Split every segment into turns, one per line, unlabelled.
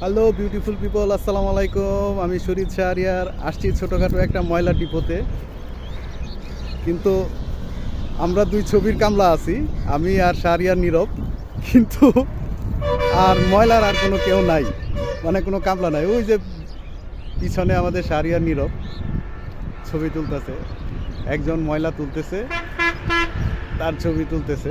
Hello beautiful people আসসালামু আলাইকুম। আমি শরীর শাহরিয়ার, আসছি ছোটোখাটো একটা ময়লা ডিপোতে। কিন্তু আমরা দুই ছবির কামলা আছি, আমি আর শাহরিয়ার নীরব। কিন্তু আর ময়লার আর কোনো কেউ নাই মানে কোনো কামলা নাই। ওই যে পিছনে আমাদের শাহরিয়ার নীরব ছবি তুলতেছে, একজন ময়লা তুলতেছে, তার ছবি তুলতেছে।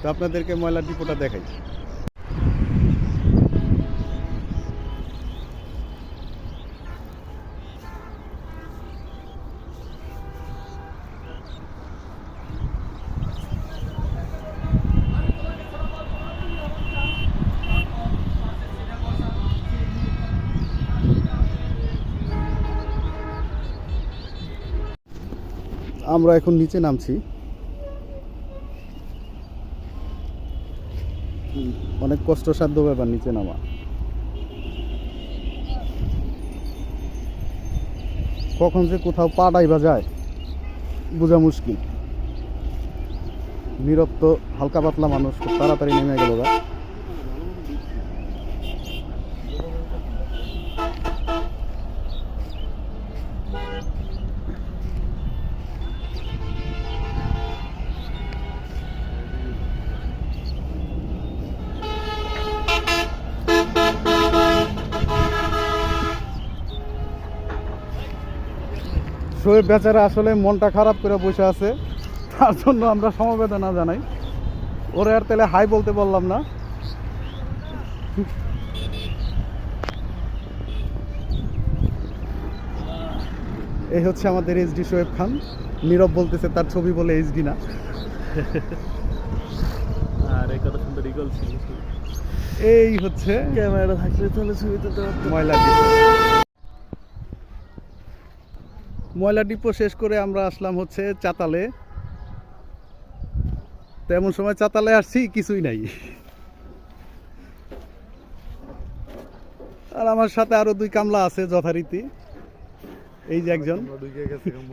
তো আপনাদেরকে ময়লা ডিপোটা দেখাই। আমরা এখন নিচে নামছি। অনেক কষ্টসাধ্য ব্যাপার নিচে নামা। কখন যে কোথাও পা ডাইবা যায়, বোঝা মুশকিল। নীরব তো হালকা পাতলা মানুষ, খুব তাড়াতাড়ি নেমে গেল শোয়েব বেচারা আসলে মনটা খারাপ করে বসে আছে। তার জন্য আমরা সমবেদনা জানাই। ওরে আর তাহলে হাই বলতে বললাম না। এই হচ্ছে আমাদের এইচডি শোয়েব খান। নীরব বলতেছে তার ছবি বলে এইচডি না।
আর এই কত সুন্দর ইগল ছিল
এই হচ্ছে
ক্যামেরা থাকলে তাহলে ছবি পারতাম।
ময়লা ময়লা ডিপো শেষ করে আমরা আসলাম হচ্ছে চাতালে। তেমন সময় চাতালে আসছি কিছুই নাই। আর আমার সাথে আরও দুই কামলা আছে যথারীতি। এই যে একজন।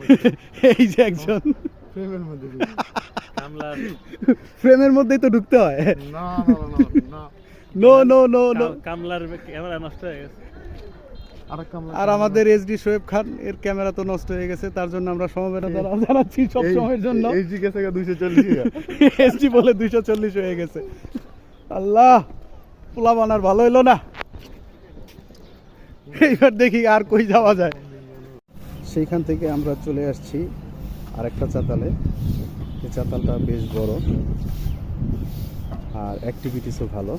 এই যে একজন।
প্রেমের মধ্যে
মধ্যেই তো ঢুকতে হয়।
না না না
নো
কামলার ক্যামেরা নষ্ট হয়ে গেছে।
আর আমাদের। এসডি শোয়েব খান এর ক্যামেরা তো নষ্ট হয়ে গেছে তার জন্য আমরা সমবেদনা জানা- জানাচ্ছি সব সময়ের জন্য।
জিজ্ঞাসা দুইশো চল্লিশ
এসডি বলে দুইশো চল্লিশ হয়ে গেছে। আল্লাহ পোলা বানার ভালো হইল না। এইবার দেখি আর কই যাওয়া যায়। সেইখান থেকে আমরা চলে আসছি আরেকটা চাতালে। এই চাতালটা বেশ বড় আর অ্যাক্টিভিটিসও ভালো।